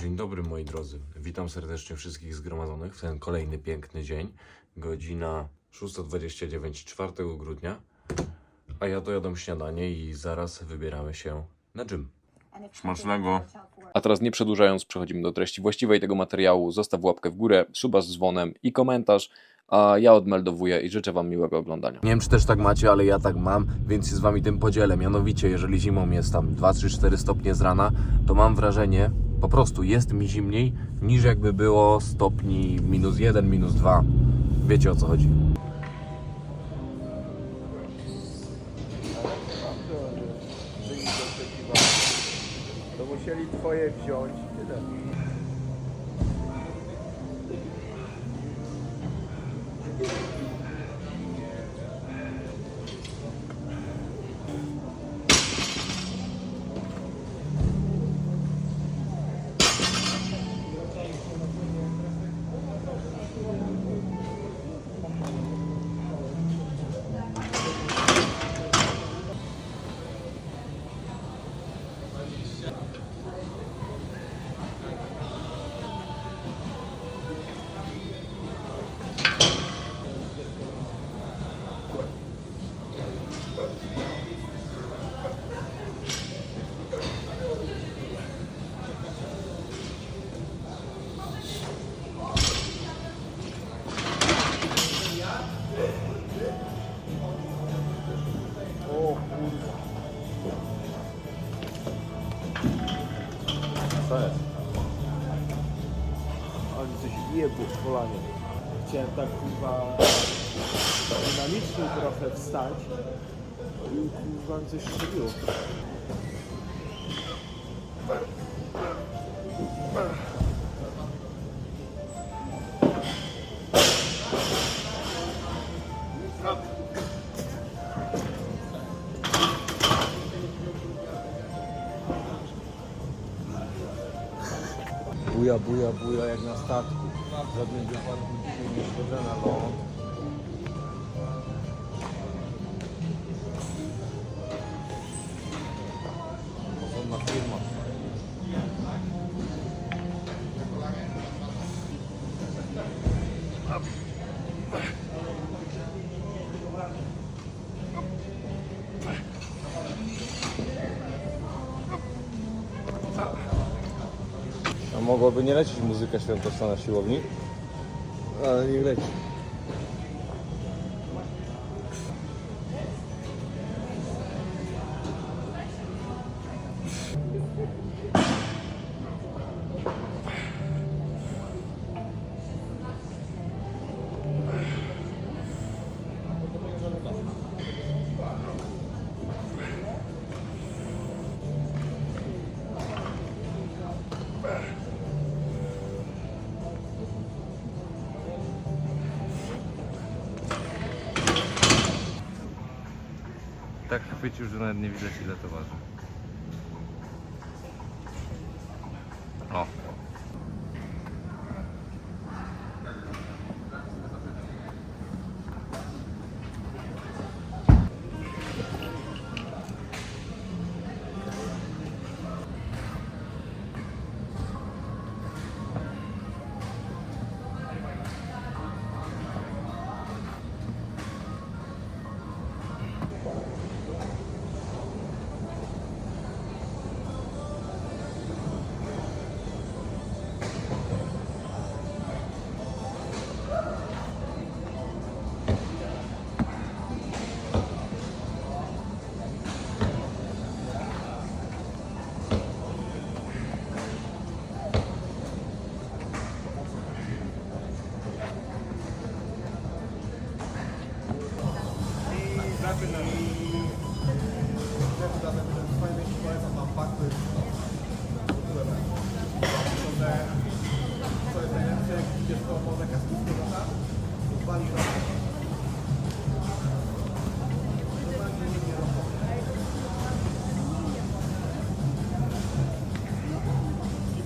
Dzień dobry moi drodzy. Witam serdecznie wszystkich zgromadzonych w ten kolejny piękny dzień. Godzina 6.29 4 grudnia. A ja dojadam śniadanie i zaraz wybieramy się na gym. Smacznego. A teraz nie przedłużając, przechodzimy do treści właściwej tego materiału. Zostaw łapkę w górę, suba z dzwonem i komentarz, a ja odmeldowuję i życzę Wam miłego oglądania. Nie wiem, czy też tak macie, ale ja tak mam, więc się z wami tym podzielę. Mianowicie, jeżeli zimą jest tam 2, 3, 4 stopnie z rana, to mam wrażenie, po prostu jest mi zimniej, niż jakby było stopni minus 1, minus 2. Wiecie o co chodzi. To musieli twoje wziąć. Tyle. Tak kurwa dynamicznie trochę wstać. I kurwa coś strzeliło. Buja, buja, buja jak na statku. Żadnych wypadków dzisiaj nie szkodzę na ląd. Mogłaby nie lecieć muzyka świąteczna na siłowni? Ale nie leci. Tak chwycił, że nawet nie widać ile to waży.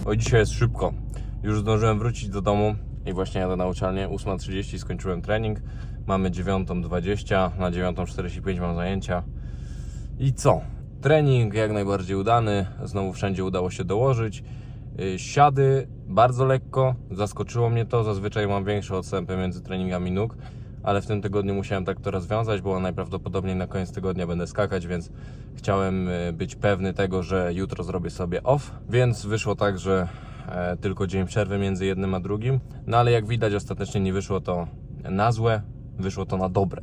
Oj, dzisiaj jest szybko. Już zdążyłem wrócić do domu i właśnie jadę na uczelnię. 8.30 skończyłem trening. Mamy 9.20, na 9.45 mam zajęcia. I co? Trening jak najbardziej udany. Znowu wszędzie udało się dołożyć. Y, Siady bardzo lekko, zaskoczyło mnie to. Zazwyczaj mam większe odstępy między treningami nóg, ale w tym tygodniu musiałem tak to rozwiązać, bo najprawdopodobniej na koniec tygodnia będę skakać, więc chciałem y, być pewny tego, że jutro zrobię sobie off. Więc wyszło tak, że e, tylko dzień przerwy między jednym a drugim. No ale jak widać, ostatecznie nie wyszło to na złe, wyszło to na dobre.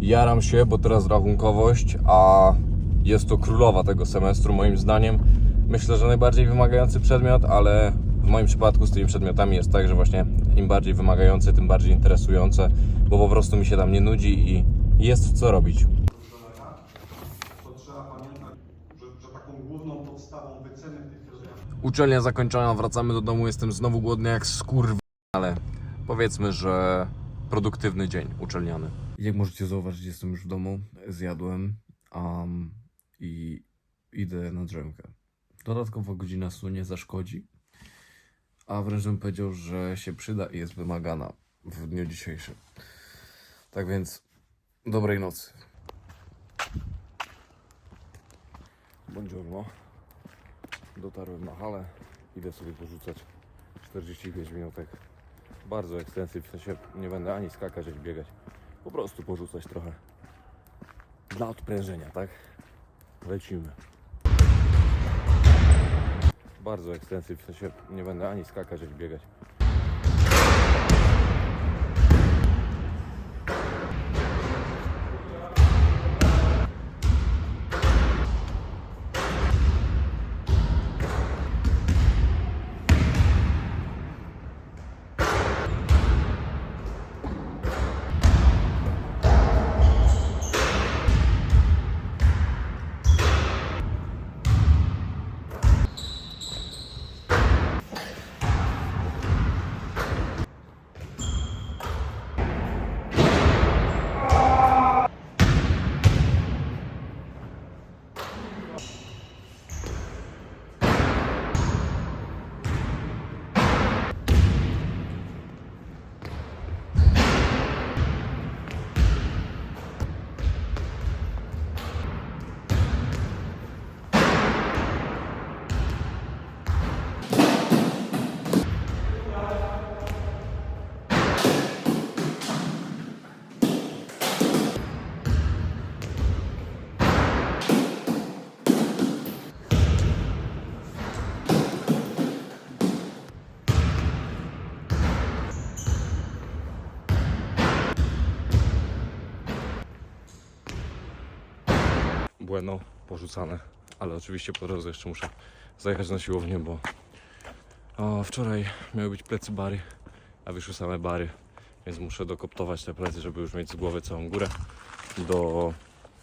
Jaram się, bo teraz rachunkowość, a jest to królowa tego semestru moim zdaniem. Myślę, że najbardziej wymagający przedmiot, ale w moim przypadku z tymi przedmiotami jest tak, że właśnie im bardziej wymagający, tym bardziej interesujące, bo po prostu mi się tam nie nudzi i jest co robić. Uczelnia zakończona, wracamy do domu, jestem znowu głodny jak skurw, ale powiedzmy, że produktywny dzień uczelniany. Jak możecie zauważyć, jestem już w domu, zjadłem um, i idę na drzemkę. Dodatkowa godzina snu nie zaszkodzi, a wręcz bym powiedział, że się przyda i jest wymagana w dniu dzisiejszym. Tak więc dobrej nocy. Buongiorno. Dotarłem na halę, idę sobie porzucać 45 minutek. Bardzo ekstensyw, w sensie nie będę ani skakać, ani biegać. Po prostu porzucać trochę. Dla odprężenia, tak? Lecimy. Bardzo ekstensyw, w sensie nie będę ani skakać, ani biegać. Bueno, porzucane. Ale oczywiście po drodze jeszcze muszę zajechać na siłownię, bo o, wczoraj miały być plecy bary, a wyszły same bary, więc muszę dokoptować te plecy, żeby już mieć z głowy całą górę do,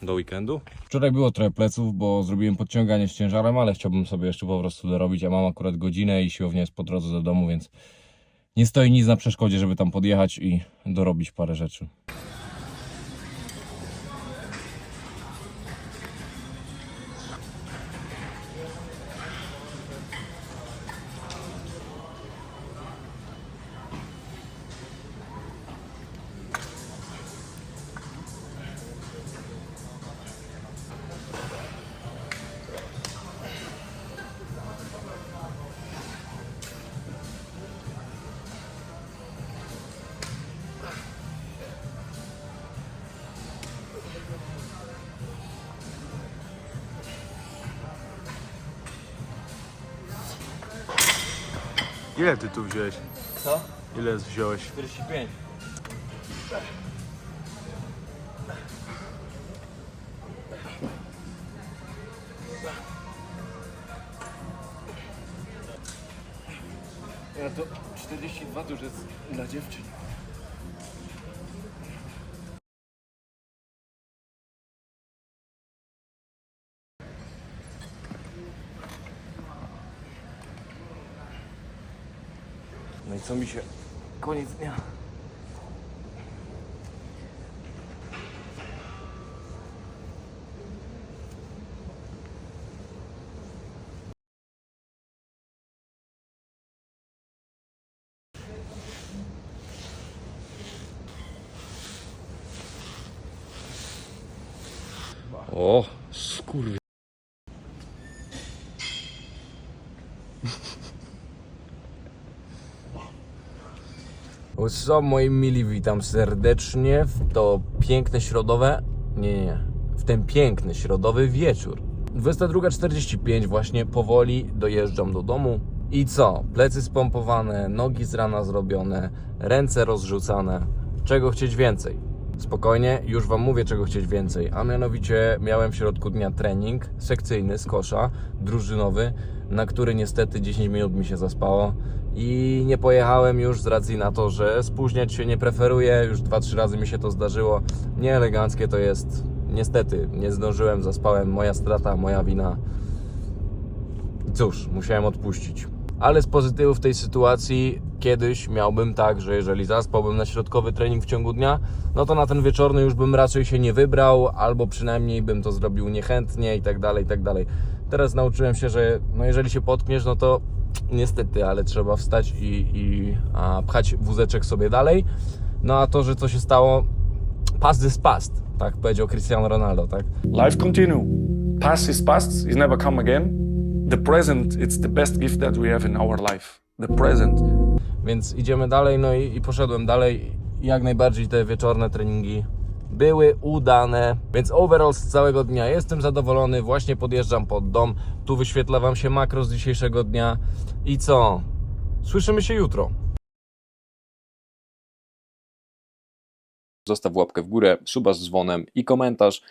do weekendu. Wczoraj było trochę pleców, bo zrobiłem podciąganie z ciężarem, ale chciałbym sobie jeszcze po prostu dorobić. Ja mam akurat godzinę i siłownia jest po drodze do domu, więc nie stoi nic na przeszkodzie, żeby tam podjechać i dorobić parę rzeczy. Ile ty tu wziąłeś? Co? Ile wziąłeś? 45. Ja to 42 to już jest dla dziewczyn. No i co mi się... Koniec dnia. O, skurwy. Co moi mili, witam serdecznie w to piękne środowe, nie, nie, w ten piękny środowy wieczór. 22.45 właśnie powoli dojeżdżam do domu i co? Plecy spompowane, nogi z rana zrobione, ręce rozrzucane. Czego chcieć więcej? Spokojnie, już Wam mówię, czego chcieć więcej. A mianowicie miałem w środku dnia trening sekcyjny z kosza, drużynowy, na który niestety 10 minut mi się zaspało i nie pojechałem już z racji na to, że spóźniać się nie preferuję. Już 2-3 razy mi się to zdarzyło. Nieeleganckie to jest. Niestety, nie zdążyłem, zaspałem. Moja strata, moja wina. Cóż, musiałem odpuścić. Ale z pozytywów tej sytuacji kiedyś miałbym tak, że jeżeli zaspałbym na środkowy trening w ciągu dnia, no to na ten wieczorny już bym raczej się nie wybrał, albo przynajmniej bym to zrobił niechętnie i tak dalej, i tak dalej. Teraz nauczyłem się, że no jeżeli się potkniesz, no to niestety, ale trzeba wstać i, i a, pchać wózeczek sobie dalej. No a to, że co się stało, past is past, tak powiedział Cristiano Ronaldo, tak? Life continue. Past is past, it never come again. The present, it's the best gift that we have in our life. The present. Więc idziemy dalej, no i, i poszedłem dalej. Jak najbardziej te wieczorne treningi były udane, więc overall z całego dnia jestem zadowolony. Właśnie podjeżdżam pod dom. Tu wyświetla Wam się makro z dzisiejszego dnia. I co? Słyszymy się jutro. Zostaw łapkę w górę, suba z dzwonem i komentarz.